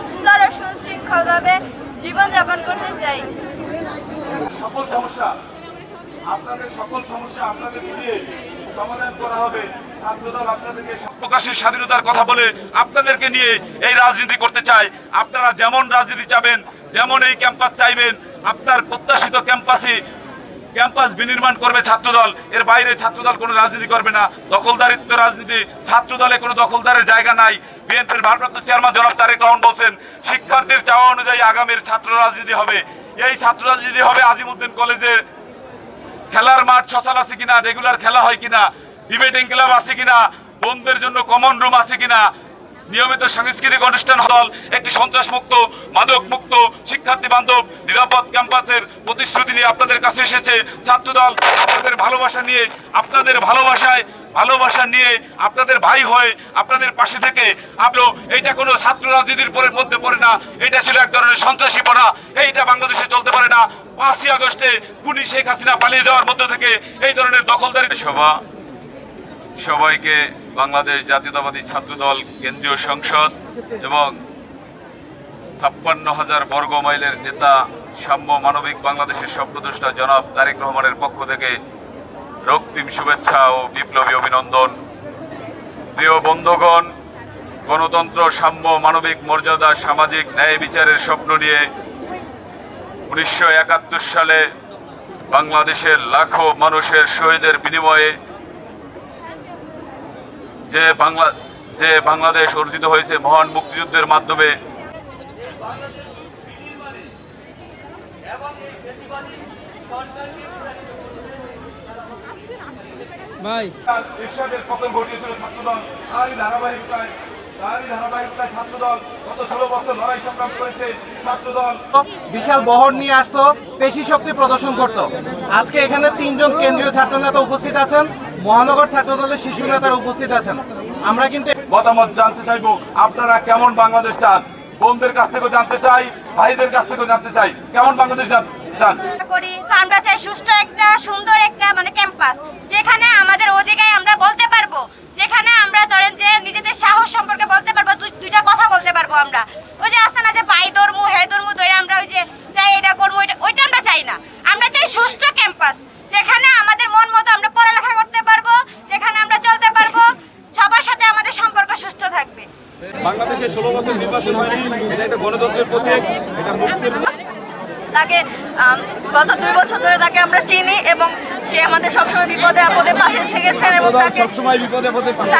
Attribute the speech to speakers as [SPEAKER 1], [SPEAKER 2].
[SPEAKER 1] সুন্দর ও সুশৃঙ্খলভাবে জীবনযাপন করতে চাই।
[SPEAKER 2] সকল সমস্যা আপনাদের সকল সমস্যা আপনাদের দিয়ে সমাধান করা হবে। আপনাদেরকে প্রকাশের স্বাধীনতার কথা বলে আপনাদেরকে নিয়ে এই রাজনীতি করতে চায়। আপনারা যেমন রাজনীতি চাবেন, যেমন এই ক্যাম্পাস চাইবেন, আপনার প্রত্যাশিত ক্যাম্পাসে ক্যাম্পাস বিনির্মাণ করবে ছাত্রদল। এর বাইরে ছাত্রদল কোনো রাজনীতি করবে না। দখলদারিত্ব রাজনীতি, ছাত্রদলে কোনো দখলদারের জায়গা নাই। বিএনপির ভারপ্রাপ্ত চেয়ারম্যান জনাব তারেক রহমান বলছেন, শিক্ষার্থীর চাওয়া অনুযায়ী আগামীর ছাত্র রাজনীতি হবে। এই ছাত্র রাজনীতি হবে আজিমুদ্দিন কলেজের খেলার মাঠ সচল আছে কিনা? রেগুলার খেলা হয় কিনা? ডিবেটিং ক্লাব আছে কিনা? বন্ধুদের জন্য কমন রুম আছে কিনা? নিয়মিত সাংস্কৃতিক অনুষ্ঠান হল, একটি সন্ত্রাস মুক্ত মাদক মুক্ত শিক্ষার্থী বান্ধব, নিরাপদ ক্যাম্পাসের প্রতিশ্রুতি নিয়ে আপনাদের কাছে এসেছে। ছাত্রদল আপনাদের ভালোবাসা নিয়ে, আপনাদের ভালোবাসায়, ভালোবাসা নিয়ে আপনাদের ভাই হয়ে আপনাদের পাশে থেকে আপনি এইটা কোনো ছাত্র রাজনীতির পরের মধ্যে পড়ে না। এটা ছিল এক ধরনের সন্ত্রাসী পড়া এইটা বাংলাদেশে চলতে পারে না। পাঁচই আগস্টে কুনি শেখ হাসিনা পালিয়ে যাওয়ার মধ্যে থেকে এই ধরনের দখলদারি সভা, সবাইকে বাংলাদেশ জাতীয়তাবাদী ছাত্রদল কেন্দ্রীয় সংসদ এবং ছাপ্পান্ন হাজার বর্গ মাইলের নেতা সাম্য মানবিক বাংলাদেশের স্বপ্নদ্রষ্টা জনাব তারেক রহমানের পক্ষ থেকে রক্তিম শুভেচ্ছা ও বিপ্লবী অভিনন্দন। প্রিয় বন্ধুগণ, গণতন্ত্র, সাম্য, মানবিক মর্যাদা, সামাজিক ন্যায় বিচারের স্বপ্ন নিয়ে উনিশশো একাত্তর সালে বাংলাদেশের লাখো মানুষের শহীদের বিনিময়ে যে বাংলা যে বাংলাদেশ অর্জিত হয়েছে মহান মুক্তিযুদ্ধের মাধ্যমে
[SPEAKER 3] ভাই।
[SPEAKER 2] এরশাদের পতন ঘটিয়েছিল ছাত্রদল তারই ধারাবাহিকতায় তারই ধারাবাহিকতায় ছাত্রদল গত ষোলো বছর লড়াই সংগ্রাম করেছে ছাত্রদল।
[SPEAKER 3] বিশাল বহর নিয়ে আসতো পেশি শক্তি প্রদর্শন করত। আজকে এখানে তিনজন কেন্দ্রীয় ছাত্র নেতা উপস্থিত আছেন। মহানগর ছাত্র দলের শিশু নেতারা উপস্থিত আছেন। আমরা কিন্তু
[SPEAKER 2] মতামত জানতে চাইব আপনারা কেমন বাংলাদেশ চান? বোনদের কাছ থেকেও জানতে চাই ভাইদের কাছ থেকেও জানতে চাই। কেমন বাংলাদেশ চান? চান
[SPEAKER 1] করি তো আমরা চাই সুষ্ঠু একটা সুন্দর একটা মানে ক্যাম্পাস যেখানে আমাদের অধিকায় আমরা বলতে পারব যেখানে আমরা ধরেন যে নিজেদের সাহস সম্পর্কে বলতে পারব দুই- দুইটা কথা বলতে পারব আমরা। ওই যে আসছে না যে বাই ধর্ম হে ধর্ম ধরে আমরা ওই যে চাই এটা করব ওইটা ওইটা আমরা চাই না। আমরা চাই সুষ্ঠু ক্যাম্পাস যেখানে আমাদের মন মতো আমরা পড়ালেখা করতে পারব যেখানে আমরা চলতে পারব সবার সাথে আমাদের সম্পর্ক সুস্থ থাকবে
[SPEAKER 2] বাংলাদেশে ষোলো বছর নির্বাচন হয়নি এটা একটা গণতন্ত্রের প্রতীক এটা মুক্তির
[SPEAKER 1] তাকে গত দুই বছর ধরে তাকে আমরা চিনি এবং সে আমাদের সবসময় বিপদে আপদে পাশে থেকেছেন এবং তাকে
[SPEAKER 2] সবসময় বিপদে আপদে পাশে